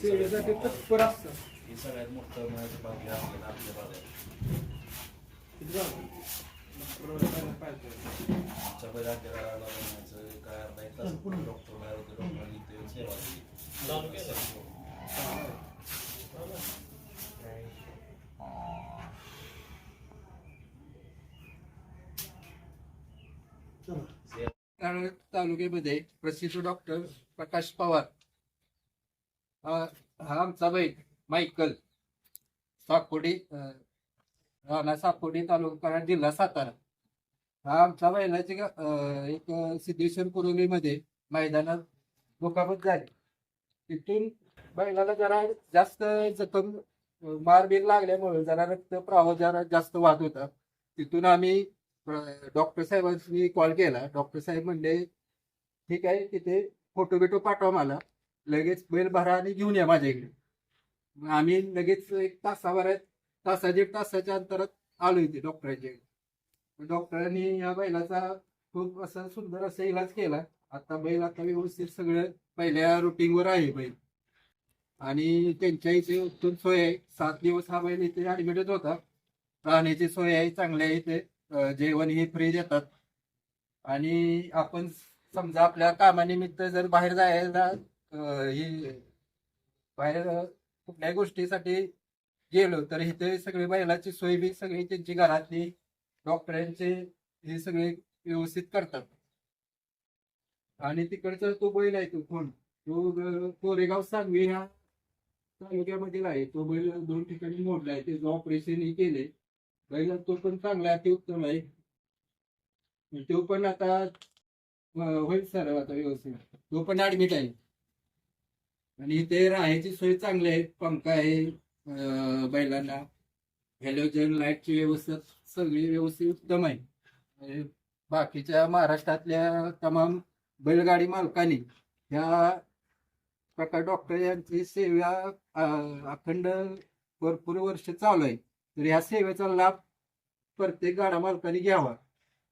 Seyirde bir está burası. हे सगळ्यात मोठं माझं भाग्य आपल्याला आपल्या भागात. पाहिलं. आमच्या काय अर्धा एक तास डॉक्टर बाहेर होते डॉक्टरांनी ते सेवा दिली से- कराड तालुक्यामध्ये प्रसिद्ध डॉक्टर प्रकाश पवार. हा हा आमचा बैल. मायकल साकोडी राणा साकोडी तालुका जिल्हा सातारा. हा आमचा महिलाची एक सिद्धेश्वर कुरुलीमध्ये मैदानात दुखापत झाली. तिथून बैलाला जरा जास्त जखम मार मारबीर लागल्यामुळे जरा रक्त प्रवाह जरा जास्त वाहत होता. तिथून आम्ही डॉक्टर साहेबांनी कॉल केला. डॉक्टर साहेब म्हणले ठीक आहे तिथे फोटो बिटो पाठवा मला. लगेच बैल भरा आणि घेऊन या माझ्या इकडे. आम्ही लगेच एक तासाभरात तासा दीड तासाच्या अंतरात आलो इथे डॉक्टरांच्या डॉक्टरांनी या बैलाचा खूप असा सुंदर असा इलाज केला. आता बैल आता व्यवस्थित सगळं पहिल्या रुटीनवर आहे बैल. आणि त्यांच्या इथे उत्तम सोय आहे. सात दिवस हा बैल इथे ऍडमिटेड होता. राहण्याची सोय आहे चांगली आहे इथे. जेवण हे फ्री देतात. आणि आपण समजा आपल्या कामानिमित्त जर बाहेर जायला ही बाहेर कुठल्याही गोष्टीसाठी गेलो तर इथे सगळी बैलाची सोय बी सगळी त्यांची घरातली डॉक्टरांचे हे सगळे व्यवस्थित करतात. आणि तिकडचा तो बैल आहे तो कोण? तो कोरेगाव सांगवी ह्या तालुक्यामधील आहे. तो बैल दोन ठिकाणी मोडला आहे. त्याचं ऑपरेशन केले बैल तो पण चांगला आहे उत्तम आहे. तो पण आता होईल सर आता व्यवस्थित. तो पण ऍडमिट आहे. आणि इथे राहायची सोय चांगली आहे. पंखा आहे बैलांना. हॅलोजन लाईटची व्यवस्था सगळी व्यवस्थित उत्तम आहे. बाकीच्या महाराष्ट्रातल्या तमाम बैलगाडी मालकांनी ह्या प्रकार डॉक्टर यांची सेवा अखंड भरपूर वर्ष चालू आहे. तर ह्या सेवेचा लाभ प्रत्येक गाडा मालकाने घ्यावा.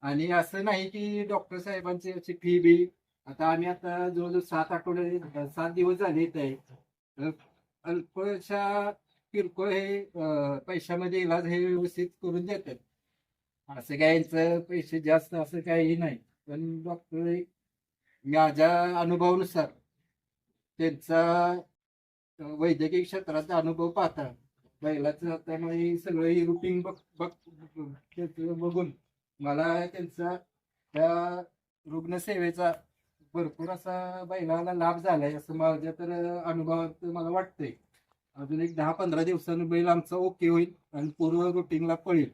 आणि असं नाही की डॉक्टर साहेबांची अशी फी बी आता आम्ही आता जवळजवळ सात आठवडे सात दिवस झाले इथे आहे. तर अल्पशा किरकोळ हे पैशामध्ये इलाज हे व्यवस्थित करून देतात. असं काय यांचं पैसे जास्त असं काही नाही. पण डॉक्टर माझ्या अनुभवानुसार त्यांचा वैद्यकीय क्षेत्राचा अनुभव पाहता बैलाचं त्यामुळे सगळं ही रुटीन बघ बघ बघून मला त्यांचा त्या रुग्णसेवेचा भरपूर असा बैलाला लाभ झालाय असं माझ्या तर अनुभवात मला वाटतंय. अजून एक दहा पंधरा दिवसांनी बैल आमचा ओके होईल आणि पूर्व रुटीनला पळेल.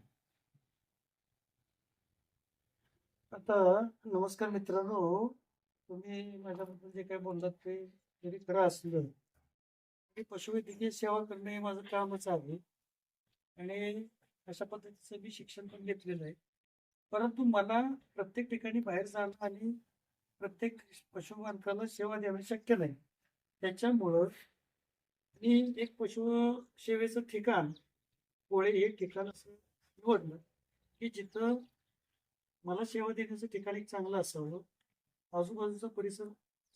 आता नमस्कार मित्रांनो तुम्ही माझ्याबद्दल जे काही बोललात ते जरी खरं असलं मी पशुवैद्यकीय सेवा करणे हे माझं कामच आहे. आणि अशा पद्धतीचं मी शिक्षण पण घेतलेलं आहे. परंतु मला प्रत्येक ठिकाणी बाहेर जाणं आणि प्रत्येक पशुमानकाला सेवा देणं शक्य नाही. त्याच्यामुळं मी एक पशु सेवेचं ठिकाण पोळे हे ठिकाण असं निवडलं की जिथं मला सेवा देण्याचं ठिकाण एक चांगलं असावं. आजूबाजूचा परिसर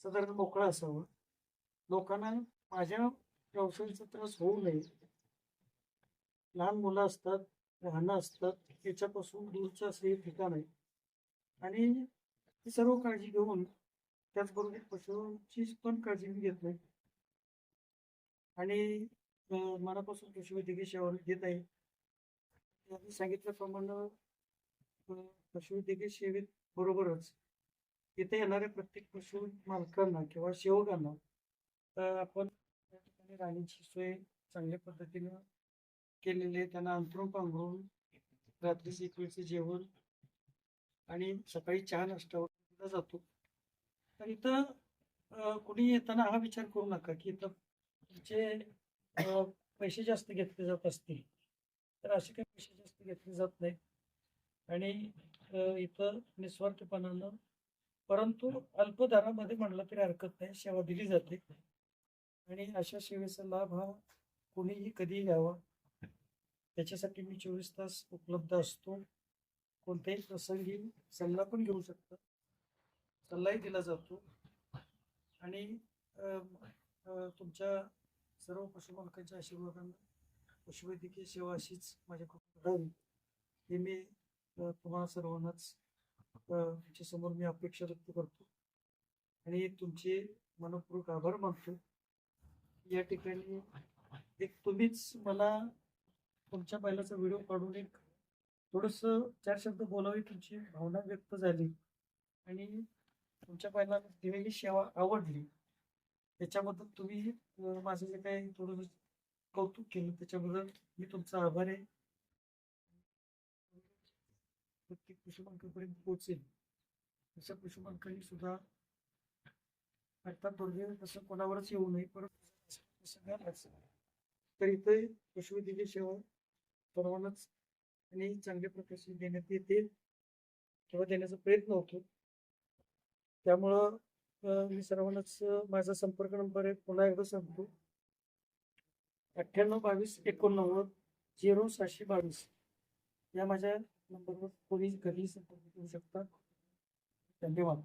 साधारण मोकळा असावा. लोकांना माझ्या व्यवसायाचा त्रास होऊ नये. लहान मुलं असतात वाहनं असतात त्याच्यापासून दूरचं असं हे ठिकाण आहे. आणि ती सर्व काळजी घेऊन त्याचबरोबर पशूंची पण काळजी मी घेत नाही आणि मनापासून पशुवैद्यकीय सेवा देत घेत आहे. आधी सांगितल्याप्रमाणे पशुवैद्यकीय सेवेत बरोबरच इथे येणाऱ्या प्रत्येक पशु मालकांना किंवा सेवकांना आपण त्या ठिकाणी राहण्याची सोय चांगल्या पद्धतीनं केलेली आहे. त्यांना अंतरून पांघरून रात्रीचे एक वेळचं जेवण आणि सकाळी चहा नाश्ता दिला जातो. तर इथं कुणी येताना हा विचार करू नका की इथं जे पैसे जास्त घेतले जात असतील तर असे काही पैसे जास्त घेतले जात नाहीत. आणि इथं निस्वार्थपणानं परंतु अल्प दरामध्ये म्हणलं तरी हरकत नाही सेवा दिली जाते. आणि अशा सेवेचा लाभ हा कोणीही कधीही घ्यावा. त्याच्यासाठी मी चोवीस तास उपलब्ध असतो. कोणत्याही प्रसंगी सल्ला पण घेऊ शकता. सल्लाही दिला जातो. आणि तुमच्या सर्व पशुपालकांच्या आशीर्वादांना पशुवैद्यकीय सेवा अशीच माझ्याकडून घडावी हे मी तुम्हाला सर्वांनाच तुमच्यासमोर तुमच्यासमोर मी अपेक्षा व्यक्त करतो. आणि तुमचे मनपूर्वक आभार मानतो. या ठिकाणी एक तुम्हीच मला तुमच्या बैलाचा व्हिडिओ काढून एक थोडस चार शब्द बोलावे तुमची भावना व्यक्त झाली. आणि तुमच्या पहिला दिलेली सेवा आवडली. त्याच्याबद्दल तुम्ही माझं जे काही थोडं कौतुक केलं त्याच्याबद्दल मी तुमचा आभार आहे. प्रत्येक पशुपालकापर्यंत पोहोचेल. तसं पशुपालकांनी सुद्धा अर्थात दुर्दैव तसं कोणावरच येऊ नये परंतु सगळ्यांनाच तर इथे पशुवैद्यकीय सेवा सर्वांनाच आणि चांगल्या प्रकारे देण्यात येते. किंवा देण्याचा प्रयत्न होतो. त्यामुळं मी सर्वांनाच माझा संपर्क नंबर आहे पुन्हा एकदा सांगतो. अठ्ठ्याण्णव बावीस एकोणनव्वद झिरो सहाशे बावीस. या माझ्या नंबरवर कोणी कधीही संपर्क करू शकता. धन्यवाद.